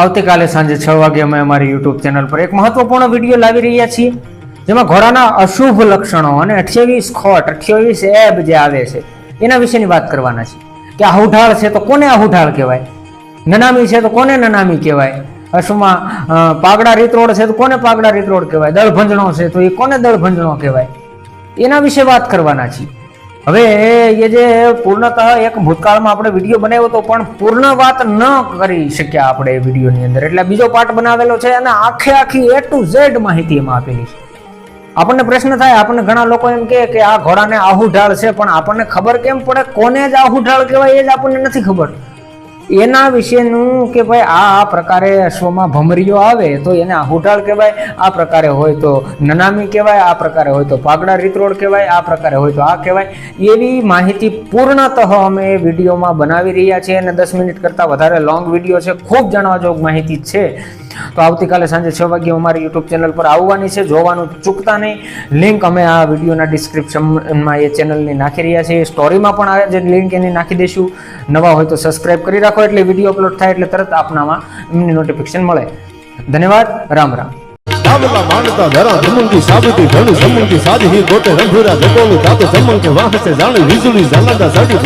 આવતીકાલે સાંજે છ વાગે અમે અમારી યુટ્યુબ ચેનલ પર એક મહત્વપૂર્ણ વીડિયો લાવી રહ્યા છીએ, જેમાં ઘોડાના અશુભ લક્ષણો અને અઠ્યાવીસ ખોટ, અઠ્યાવીસ એબ જે આવે છે, એના વિશેની વાત કરવાના છે કે આહુઢાળ છે તો કોને આહુઢાળ કહેવાય? નનામી છે તો કોને નનામી કહેવાય? અશુમાં પાગડા રીતરોડ છે તો કોને પાગડા રીતરોડ કહેવાય? દળભંજણો છે તો એ કોને દળભંજણો કહેવાય? એના વિશે વાત કરવાના છીએ. હવે એ જે પૂર્ણતઃ એક ભૂતકાળમાં આપણે વીડિયો બનાવ્યો હતો, પણ પૂર્ણ વાત ન કરી શક્યા આપણે એ વિડીયોની અંદર. એટલે બીજો પાર્ટ બનાવેલો છે અને આખે આખી એ ટુ ઝેડ માહિતી એમાં આપેલી છે. આપણને પ્રશ્ન થાય, આપણને ઘણા લોકો એમ કહે કે આ ઘોડાને આહુઢાળ છે, પણ આપણને ખબર કેમ પડે? કોને જ આહુઢાળ કહેવાય એ જ આપણને નથી ખબર. એના વિશેનું કે ભાઈ આ આ પ્રકારે અશ્વમાં ભમરીઓ આવે તો એને આહુઢાળ કહેવાય, આ પ્રકારે હોય તો નનામી કહેવાય, આ પ્રકારે હોય તો પાગડા રીતરોડ કહેવાય, આ પ્રકારે હોય તો આ કહેવાય. એવી માહિતી પૂર્ણતઃ અમે વિડીયોમાં બનાવી રહ્યા છીએ અને દસ મિનિટ કરતાં વધારે લોંગ વીડિયો છે. ખૂબ જાણવા જોગ માહિતી છે. તો આવતીકાલે સાંજે છ વાગે અમારી યુટ્યુબ ચેનલ પર આવવાની છે. જોવાનું ચૂકતા નહીં. લિંક અમે આ વિડીયોના ડિસ્ક્રિપ્શનમાં એ ચેનલની નાખી રહ્યા છીએ. સ્ટોરીમાં પણ આ જે લિંક એની નાખી દઈશું. નવા હોય તો સબસ્ક્રાઇબ કરી રાખો એટલે વીડિયો અપલોડ થાય એટલે તરત આપનામાં એમની નોટિફિકેશન મળે. ધન્યવાદ. રામ રામ. સમંકી સાધી ગોટે રંભુરા જટોલું જાણે, વીજળી ઝાલંદા સાડી